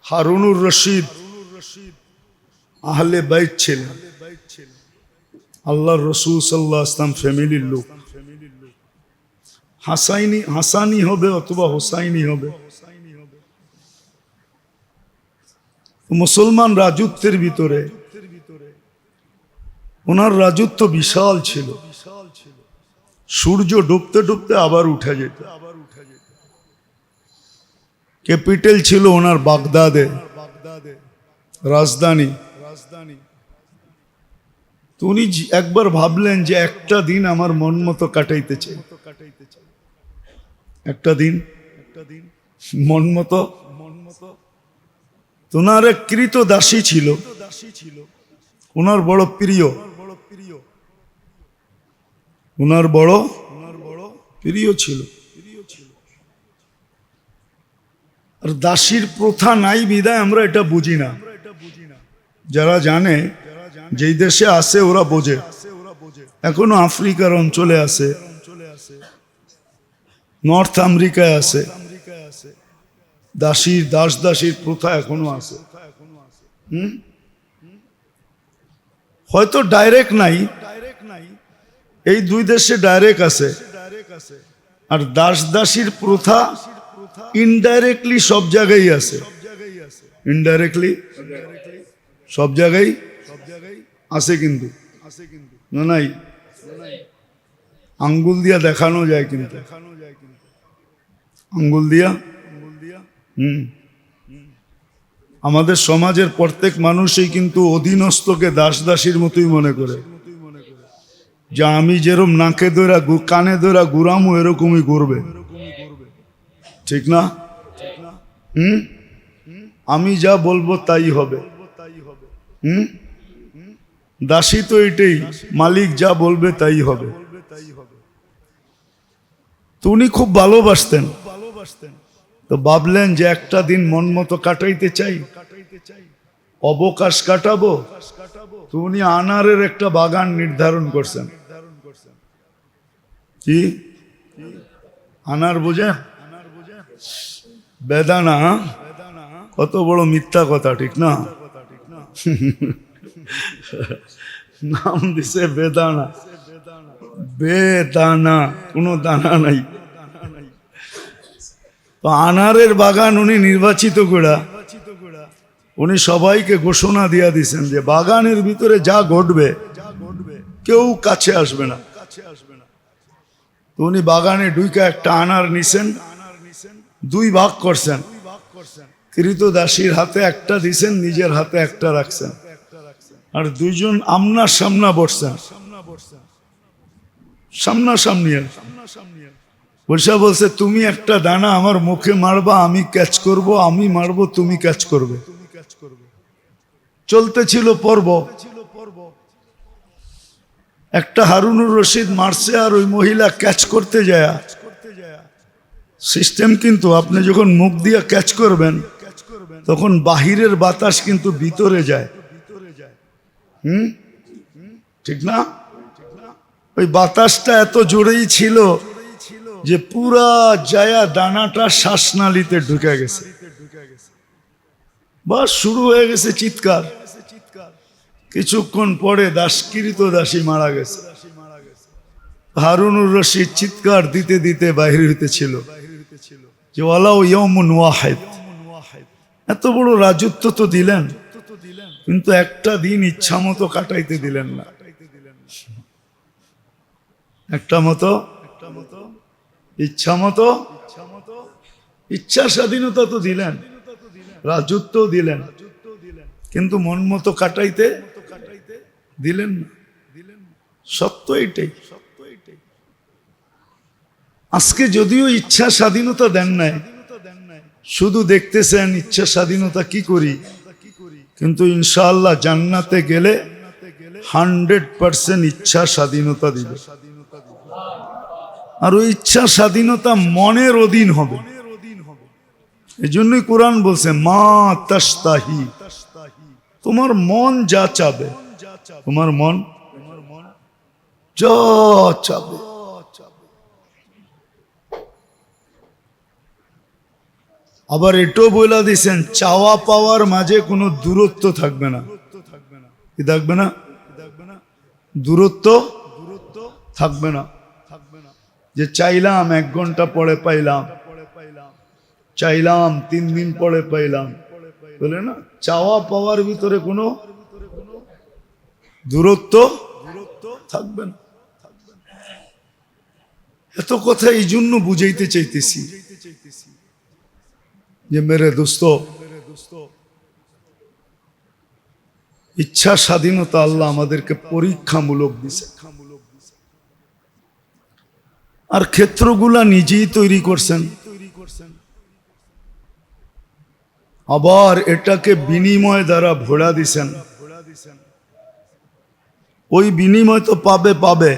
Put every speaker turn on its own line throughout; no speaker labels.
হারুনুর রশিদ আহলে বাইত ছিলেন। আল্লাহর রসুল সাল্লাহ আসলাম ফ্যামিলির লোক। হাসাইনি, হাসানি হবে অথবা হোসাইনি হবে। মুসলমান রাজত্বের ভিতরে ওনার রাজত্ব বিশাল ছিল। সূর্য ডুবতে ডুবতে আবার উঠে যেত। ক্যাপিটাল ছিল ওনার বাগদাদে, রাজধানী। তো উনি একবার ভাবলেন যে একটা দিন আমার মন মতো কাটাইতে চাই। একটা দিন? মন মতো? ওনার এক কৃত দাসী ছিল। ওনার বড় প্রিয়। বড় প্রিয় ওনার বড় ওনার বড় প্রিয় ছিল। আর দাসীর প্রথা নাই বিদায় আমরা এটা বুঝি না। যারা জানে, যেই দেশে আছে ওরা বোঝে। এখনও আফ্রিকার অঞ্চলে আছে। নর্থ আমেরিকায় আছে। দাসীর, দাস দাসীর প্রথা এখনও আছে? হয়তো ডাইরেক্ট নাই। এই দুই দেশে ডাইরেক্ট আছে। আর দাস দাসীর প্রথা ইনডাইরেক্টলি সব জায়গায় আছে। ইনডাইরেক্টলি সব জায়গায় আছে কিন্তু। না, নাই। আঙ্গুল দিয়া দেখানো যায় কিন্তু। আঙ্গুল দিয়া? হুম। আমাদের সমাজের প্রত্যেক মানুষই কিন্তু অধীনস্থকে দাস দাসীর মতোই মনে করে। যা আমি যেরকম নাকে গু- কানে দৈরা গুরামু এরকমই করবে ঠিক না? হুম? আমি যা বলব তাই হবে। হুম? দাসী তো এটাই, মালিক যা বলবে তাই হবে। তো উনি খুব ভালোবাসতেন। তো ভাবলেন যে একটা দিন মন মতো কাটাইতে চাই। অবকাশ কাটাবো। তো উনি আনারের একটা বাগান নির্ধারণ করছেন। কি? আনার বোঝে বেদানা, কত বড় মিথ্যা কথা, ঠিক না? নাম দিছে বেদানা। বেদানা, কোনো দানা নাই। আনারের বাগান উনি নির্বাচিত করা উনি সবাইকে ঘোষণা দিয়া দিছেন যে বাগানের ভিতরে যা ঘটবে, কেউ কাছে আসবে না। উনি বাগানে ডুইকা একটা আনার নিছেন। দুই ভাগ করছেন। কৃত দাসীর হাতে একটা দিছেন, নিজের হাতে একটা রাখছেন। আর দুইজন আমনা সামনা বসছেন সামনা সামনি বৈশা বলছে, তুমি একটা দানা আমার মুখে মারবা, আমি ক্যাচ করব, আমি মারবো, তুমি ক্যাচ করবে। চলতে ছিল পর্ব। একটা হারুনুর রশিদ মারছে আর ওই মহিলা ক্যাচ করতে যায়। সিস্টেম কিন্তু আপনি যখন মুখ দিয়ে ক্যাচ করবেন, তখন বাহিরের বাতাস কিন্তু ভিতরে যায়। হুম? ঠিক না? ওই বাতাসটা এত জোরেই ছিল যে পুরা জায়া দানাটা শ্বাসনালীতে ঢুকে গেছে। বাস, শুরু হয়ে গেছে চিৎকার। কিছুক্ষণ পরে দাসকৃত দাসী মারা গেছে। হারুনুর রশিদ চিৎকার দিতে দিতে বাহির হইতেছিল। যে ওয়ালাউ ইয়মুন ওয়াহেদ। এত বড় রাজত্ব তো দিলেন, কিন্তু একটা দিন ইচ্ছা মতো কাটাইতে দিলেন না। একটা মতো ইচ্ছা মতো, ইচ্ছা স্বাধীনতা তো দিলেন, রাজত্ব দিলেন, কিন্তু মন মতো কাটাইতে দিলেন না। সত্য এটাই। আজকে যদিও ইচ্ছা স্বাধীনতা দেন নাই, শুধু দেখতেছেন ইচ্ছা স্বাধীনতা কি করি। কিন্তু ইনশাআল্লাহ জান্নাতে গেলে হান্ড্রেড পার্সেন্ট ইচ্ছা স্বাধীনতা দিবে। আর ওই ইচ্ছা স্বাধীনতা মনের অধীন হবে। এই জন্যই কোরআন বলছে, মা তাস্তাহি তোমার মন যা চাবে, তোমার মন যা চাবে। আবার এটাও বলে দিছেন, চাওয়া পাওয়ার মাঝে কোনো দূরত্ব থাকবে না। কি থাকবে না? দূরত্ব দূরত্ব থাকবে না। থাকবে না যে চাইলাম, এক ঘণ্টা পরে পাইলাম। চাইলাম, তিন দিন পরে পাইলাম। বলে না, চাওয়া পাওয়ার ভিতরে কোনো দূরত্ব দূরত্ব থাকবে না। এত কথা এই জন্য বুঝাইতে চাইতেছি চাইতেছি। যে মেরে দোস্ত, ইচ্ছা স্বাধীনতা আল্লাহ আমাদেরকে পরীক্ষামূলক দিছে। আর ক্ষেত্রগুলা নিজেই তৈরি করছেন। আবার এটাকে বিনিময় দ্বারা ভোড়া দিছেন। ওই বিনিময় তো পাবে পাবে।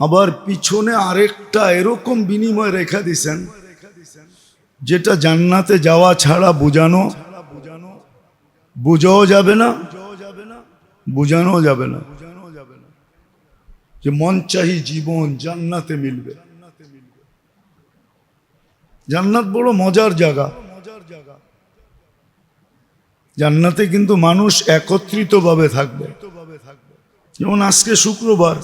আবার পিছনে আরেকটা এরকম বিনিময় রেখা দিছেন। যেটা জান্নাতে যাওয়া ছাড়া বুঝানো, বুঝাও যাবে না, বুঝানো যাবে না। যে মন চাহি জীবন জান্নাতে মিলবে। জান্নাত বড় মজার জায়গা। জান্নাতে কিন্তু মানুষ একত্রিত ভাবে থাকবে। যেমন আজকে শুক্রবার,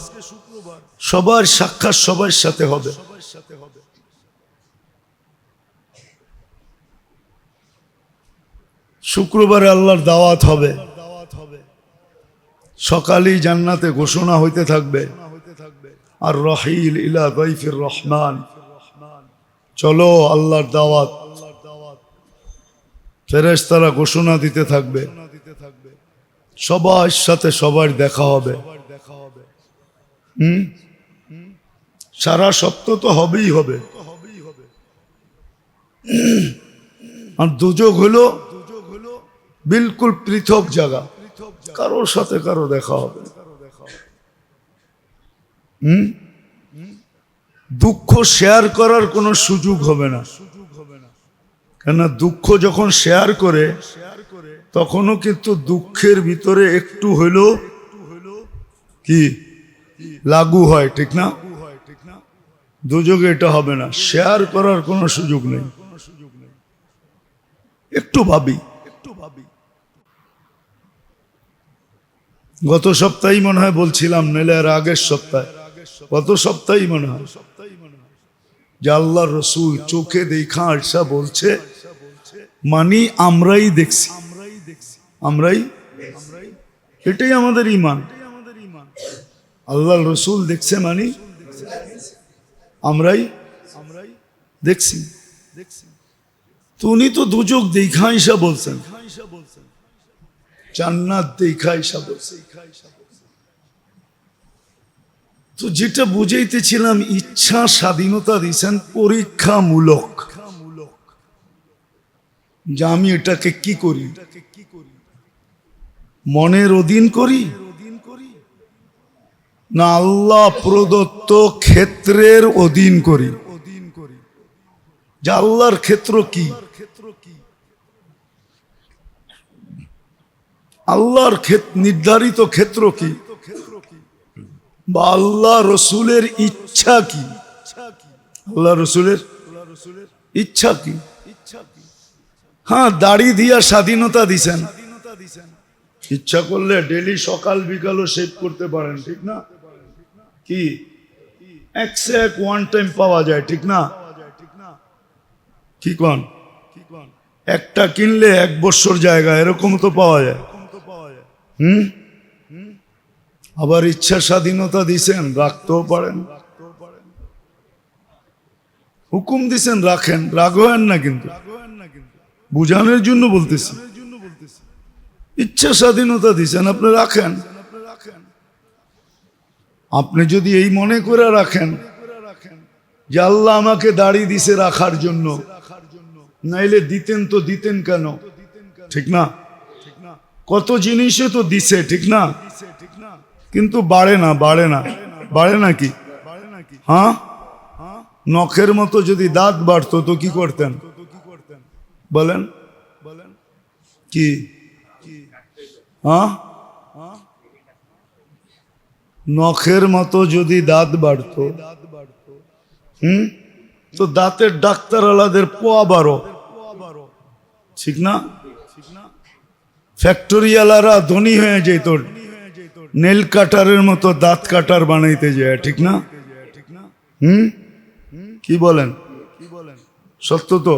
সবার সাক্ষাৎ সবার সাথে হবে সবার সাথে হবে। শুক্রবারে আল্লাহর দাওয়াত হবে। সকালেই জান্নাতে ঘোষণা হইতে থাকবে। আর রহিল ইলা গৈফির রহমান। চলো আল্লাহর দাওয়াত। ফেরেশ তারা ঘোষণা দিতে থাকবে। সবার সাথে সবার দেখা হবে। হুম? সারা সত্য তো হবেই হবে। আর দুযোগ হলো বিলকুল পৃথক জায়গা। কারোর সাথে কারও দেখা হবে। হুম? দুঃখ শেয়ার করার কোনো সুযোগ হবে না। কেন দুঃখ যখন শেয়ার করে, তখনও কিন্তু দুঃখের ভিতরে একটু হইল কি? লাগু হয়, ঠিক না? দুযোগে এটা হবে না। শেয়ার করার কোনো সুযোগ নেই। একটু ভাবি। গত সপ্তাহেই মনে হয় বলছিলাম, নইলে আর আগের সপ্তাহে। গত সপ্তাহেই মনে হয় যে আল্লাহ রসুল চোখে দেখা আরসা বলছে, মানি আমরাই দেখছি। আমরাই এটাই আমাদের ইমান আল্লাহ রসুল দেখছে মানি আমরাই আমরাই দেখছি। দেখছি তো উনি তো দুযোগ দেখা ইসা বলছেন। জান্নাত দেখা ইসা বলছে। তো যেটা বুঝাইতেছিলাম, ইচ্ছা স্বাধীনতা দিয়েছেন পরীক্ষামূলক। যে আমি এটাকে কি করি? মনের অধীন করি? না আল্লাহ প্রদত্ত ক্ষেত্রের অধীন করি? যে আল্লাহর ক্ষেত্র কি? আল্লাহর নির্ধারিত ক্ষেত্র কি? বা আল্লাহ রসুলের ইচ্ছা কি? আল্লাহ রসুলের ইচ্ছা কি? হ্যাঁ দাড়ি দিয়া স্বাধীনতা দিছেন। ইচ্ছা করলে ডেলি সকাল বিকালও সেভ করতে পারেন, ঠিক না? কি? এক ওয়ান টাইম পাওয়া যায়, ঠিক না? কি কন? একটা কিনলে এক বছর জায়গা, এরকম তো পাওয়া যায়। হুম? আবার ইচ্ছা স্বাধীনতা দিছেন, রাখতেও পারেন। হুকুম দিছেন, রাখেন। রাখবেন না কিন্তু। বুঝানোর জন্য বলতেছি। ইচ্ছা স্বাধীনতা দিছেন, আপনি রাখেন। আপনি যদি এই মনে করে রাখেন যে আল্লাহ আমাকে দাড়ি দিছে রাখার জন্য, নাইলে দিতেন তো দিতেন কেন? ঠিক না? কত জিনিসে তো দিছে, ঠিক না? কিন্তু বাড়ে না বাড়ে না। বাড়ে নাকি হ্যাঁ? নখের মতো যদি দাঁত বাড়তো তো কি করতেন? বলেন। বলেন কি? হ্যাঁ? নখের মতো যদি দাঁত বাড়তো, হুম? তো দাঁতের ডাক্তার আলাদের পোয়া বারো। ঠিক না? ফ্যাক্টরিয়ালারা ধনী হয়ে যেত। নেল কাটারের মতো দাঁত কাটার বানাইতে যায়, ঠিক না? হুম? কি বলেন? সত্য তো?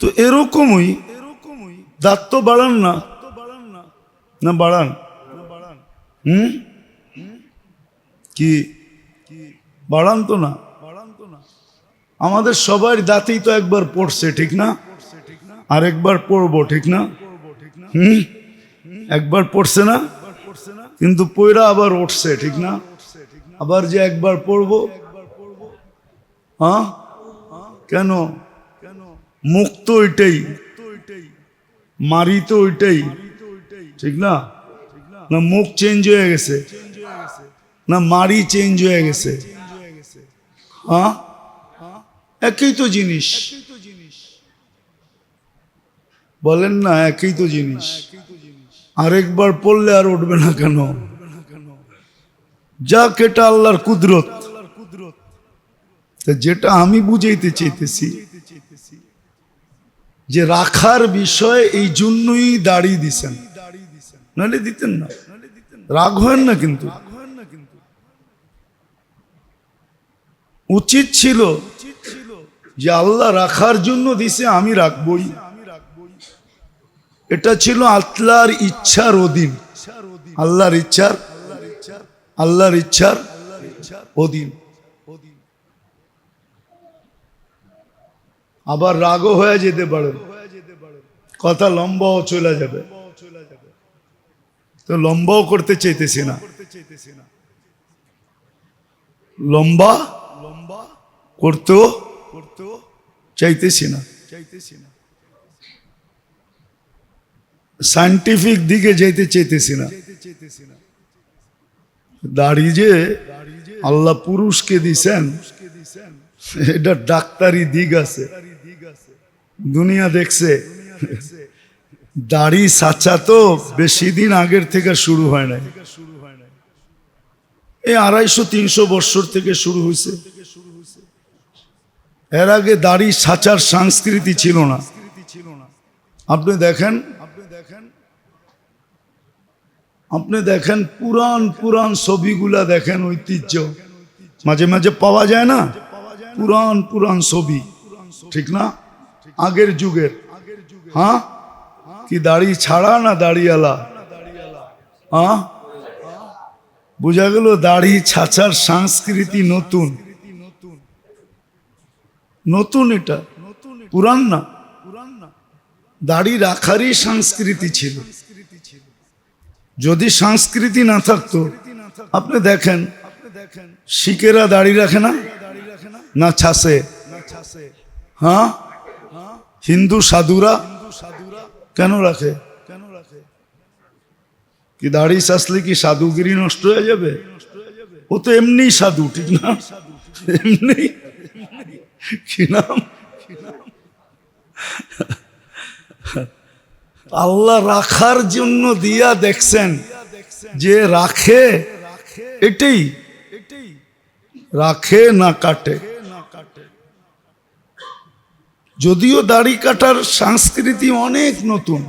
তো এরকমই এরকমই দাঁত তো বাড়ান না। না, বাড়ান। হুম? কি? বাড়ান তো না। আমাদের সবার দাঁতেই তো একবার পড়ছে, ঠিক না? আর একবার পড়ব, ঠিক না? হুম? একবার পড়ছে না? কিন্তু পয়রা আবার উঠছে, ঠিক না? আবার যে একবার পড়ব? হ্যাঁ? কেন? মুখ তো ওইটাই। মারি তো ওইটাই। ঠিক না? না, মুখ চেঞ্জ হয়ে গেছে। না, মারি চেঞ্জ হয়ে গেছে। হ্যাঁ? একই তো জিনিস। বলেন না, একই তো জিনিস। আরেকবার পড়লে আর উঠবে না কেন? যা কেটা আল্লাহর কুদরত। যেটা আমি বুঝাইতে চাইতেছি, যে রাখার বিষয় এই জন্যই দাঁড়িয়ে দিছেন। নাহলে দিতেন না। রাগ হয় না কিন্তু। উচিত ছিল যে আল্লাহ রাখার জন্য দিছে, আমি রাখবই। এটা ছিল আল্লাহর ইচ্ছার অধীন। আল্লাহর ইচ্ছার? আল্লাহর ইচ্ছার? অধীন। আবার রাগও হয়ে যেতে পারে। কথা লম্বাও চলে যাবে। তো লম্বাও করতে চাইতেছি না। লম্বা লম্বা করতেও করতেও চাইতেছি না চাইতেছি না। সায়েন্টিফিক দিকে যেতে চেতেছি না। দাড়ি যে আল্লাহ পুরুষকে দিছেন, এটা ডাক্তারি দিক আছে। দুনিয়া দেখছে, দাড়ি সাচা তো বেশি দিন আগের থেকে শুরু হয় নাই। এই আড়াইশো, তিনশো বৎসর থেকে শুরু হয়েছে এর আগে দাড়ি সাচার সংস্কৃতি ছিল না। আপনি দেখেন আপনি দেখেন আপনি দেখেন পুরান পুরান ছবিগুলা দেখেন ঐতিহ্য। মাঝে মাঝে পাওয়া যায় না? পুরান পুরান ছবি। ঠিক না? আগের যুগের। হ্যাঁ? কি দাড়ি ছাড়া না দাড়িওয়ালা? হ্যাঁ? বোঝা গেল দাড়ি ছাচার সংস্কৃতি নতুন। নতুন এটা। পুরান না। দাড়ি রাখারই সংস্কৃতি ছিল। যদি সংস্কৃতি না থাকতো, আপনি দেখেন, শিখেরা দাড়ি রাখে না? না ছাসে? হ্যাঁ? হিন্দু সাধুরা কেন রাখে? কেন রাখে কি দাড়ি সাসলে কি সাধুগিরি নষ্ট হয়ে যাবে? ও তো এমনি সাধু, ঠিক না? এমনি? কি নাম? আল্লাহ রাখার জন্য দিয়া দেখছেন যে রাখে এটাই রাখে না কাটে। যদিও দাড়ি কাটার সংস্কৃতি অনেক নতুন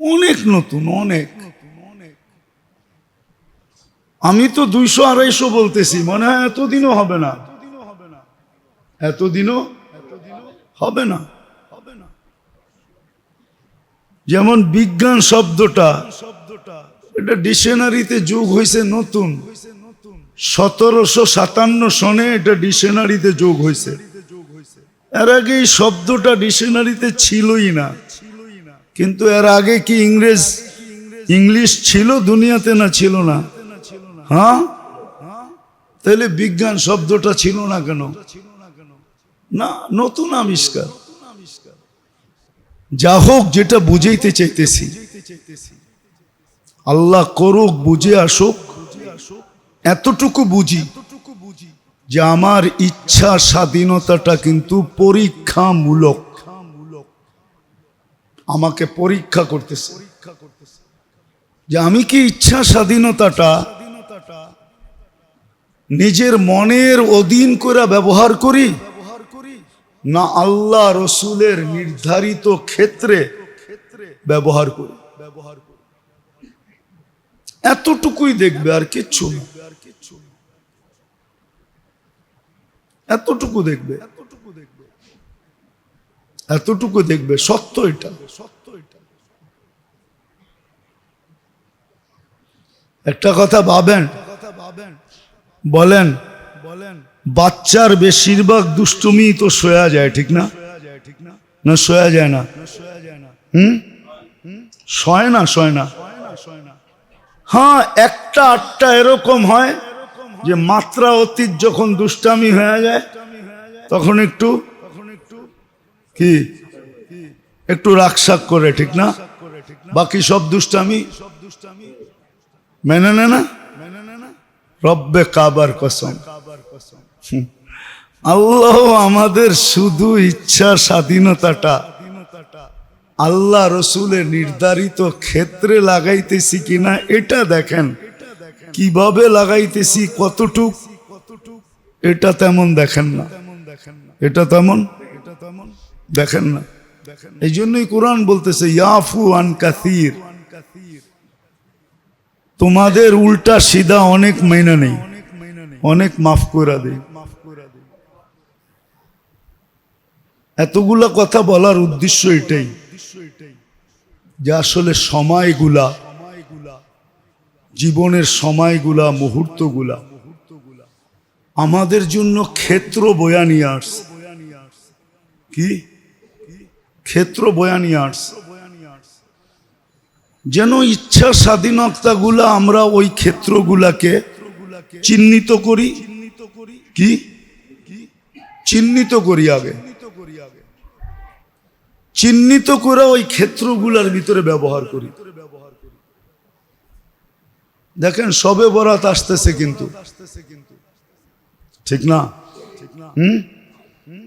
অনেক নতুন, অনেক। আমি তো দুইশো আড়াইশো বলতেছি, মনে হয় এতদিনও হবে না। এতদিনও হবে না হবে না যেমন বিজ্ঞান শব্দটা, এটা ডিকশনারিতে যোগ হয়েছে নতুন। সতেরোশো সাতান্ন সনে এটা ডিকশনারিতে যোগ হয়েছে এর আগে এই শব্দটা ডিকশনারিতে ছিলই না। কিন্তু এর আগে কি ইংরেজ, ইংলিশ ছিল দুনিয়াতে না ছিল না? হ্যাঁ? তাহলে বিজ্ঞান শব্দটা ছিল না কেন? না, নতুন আবিষ্কার। যা হোক যেটা বুঝাইতে চাইতেছি। আল্লাহ করুক, বুঝে আসুক, এতটুকু বুঝি যে আমার ইচ্ছা স্বাধীনতাটা কিন্তু পরীক্ষামূলক। আমাকে পরীক্ষা করতেছে। যে আমি কি ইচ্ছা স্বাধীনতাটা নিজের মনের অধীন করে ব্যবহার করি? না আল্লাহ রসুলের নির্ধারিত ক্ষেত্রে ব্যবহার করি। ব্যবহার করি এতটুকুই দেখবে আর কিচ্ছু না। এতটুকু দেখবে। এতটুকু দেখবে এতটুকু দেখবে সত্য এটা। সত্য এটা একটা কথা ভাবেন কথা ভাবেন, বলেন বাচ্চার বেশিরভাগ দুষ্টুমি তো শোয়া যায়, ঠিক না? না শোয়া যায় না? হুম? শয় না শয় না? হ্যাঁ একটা আটটা এরকম হয় যে মাত্রা অতীত যখন দুষ্টামি হয়ে যায়, তখন একটু কি? একটু রাগসাক করে, ঠিক না? বাকি সব দুষ্টামি মেনে নে না? রব্বে কাবার কসম। হুম। আল্লাহ আমাদের শুধু ইচ্ছা স্বাধীনতাটা। আল্লাহ রসুলের নির্ধারিত ক্ষেত্রে লাগাইতেছি কিনা এটা দেখেন। কীভাবে লাগাইতেছি, কতটুক, এটা তেমন দেখেন না। এটা তেমন, দেখেন না। এই জন্যই কোরআন বলতেছে, ইয়াফু আন কাসির। তোমাদের উল্টা সিধা অনেক মেনে নেই। অনেক মাফ করে দেই এতগুলা কথা বলার উদ্দেশ্য এটাই যে আসলে সময়গুলা, জীবনের সময়গুলা, মুহূর্তগুলা আমাদের জন্য ক্ষেত্র বয়া নিয়ে কি? ক্ষেত্র বয়া নিয়ে যেন ইচ্ছা স্বাধীনতাগুলা আমরা ওই ক্ষেত্রগুলাকে চিহ্নিত করি। কি? চিহ্নিত করি আগে। চিহ্নিত করে ওই ক্ষেত্রগুলার ভিতরে ব্যবহার করি। দেখেন, সবে বরাত আসতেছে কিন্তু। ঠিক না? হুম?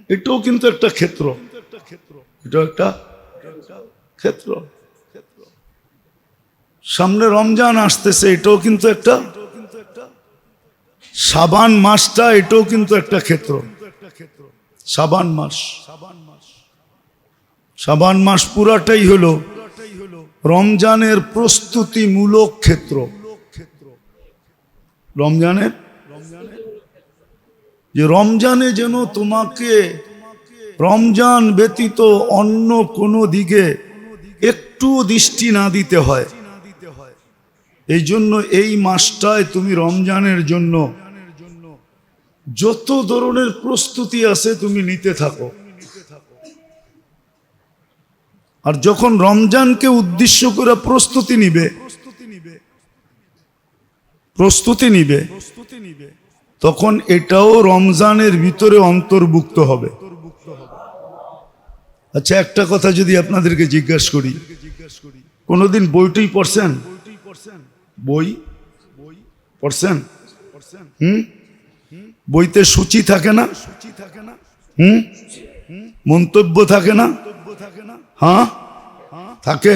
এটাও কিন্তু একটা ক্ষেত্র। এটাও একটা ক্ষেত্র। সামনে রমজান আসতেছে, এটাও কিন্তু একটা সাবান মাসটা এটাও কিন্তু একটা ক্ষেত্র। সাবান মাস সাবান মাস সাবান মাস পুরাটাই হলো রমজানের প্রস্তুতিমূলক ক্ষেত্র। রমজানের? যে রমজানে যেন তোমাকে রমজান ব্যতীত অন্য কোনো দিকে একটু দৃষ্টি না দিতে হয়। এই জন্য এই মাসটায় তুমি রমজানের জন্য যত ধরনের প্রস্তুতি আছে তুমি নিতে থাকো। আর যখন রমজানকে উদ্দেশ্য করে প্রস্তুতি নিবে প্রস্তুতি নিবে, তখন এটাও রমজানের ভিতরে অন্তর্ভুক্ত হবে। আচ্ছা একটা কথা যদি আপনাদেরকে জিজ্ঞাসা করি। কোনোদিন বইটই পড়ছেন? বই? পড়ছেন? হুম? বইতে সূচি থাকে না? হুম? মন্তব্য থাকে না? হ্যাঁ? থাকে।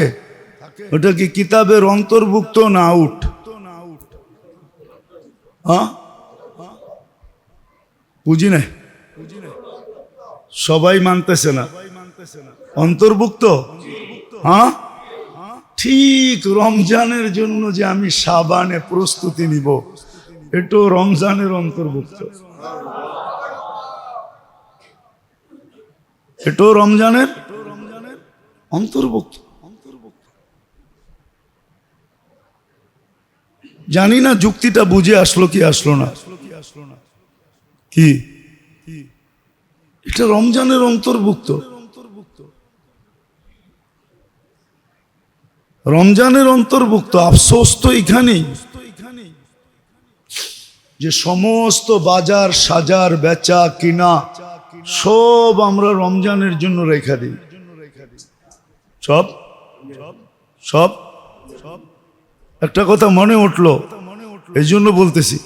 ওটা কি কিতাবের অন্তর্ভুক্ত না আউট? হ্যাঁ? বুঝি না সবাই মানতেছে না। অন্তর্ভুক্ত? হ্যাঁ? ঠিক রমজানের জন্য যে আমি সাবানে প্রস্তুতি নিব। এটাও রমজানের অন্তর্ভুক্ত। এটাও রমজানের অন্তর্ভুক্ত। জানি না যুক্তিটা বুঝে আসলো কি আসলো না। কি? এটা রমজানের অন্তর্ভুক্ত। রমজানের অন্তর্ভুক্ত। আফসোস তো এখানেই। যে সমস্ত বাজার, সাজার, বেচা, কিনা, সব আমরা রমজানের জন্য রেখা দিই। সব? সব? একটা কথা মনে উঠল, এই জন্য বলতেছি।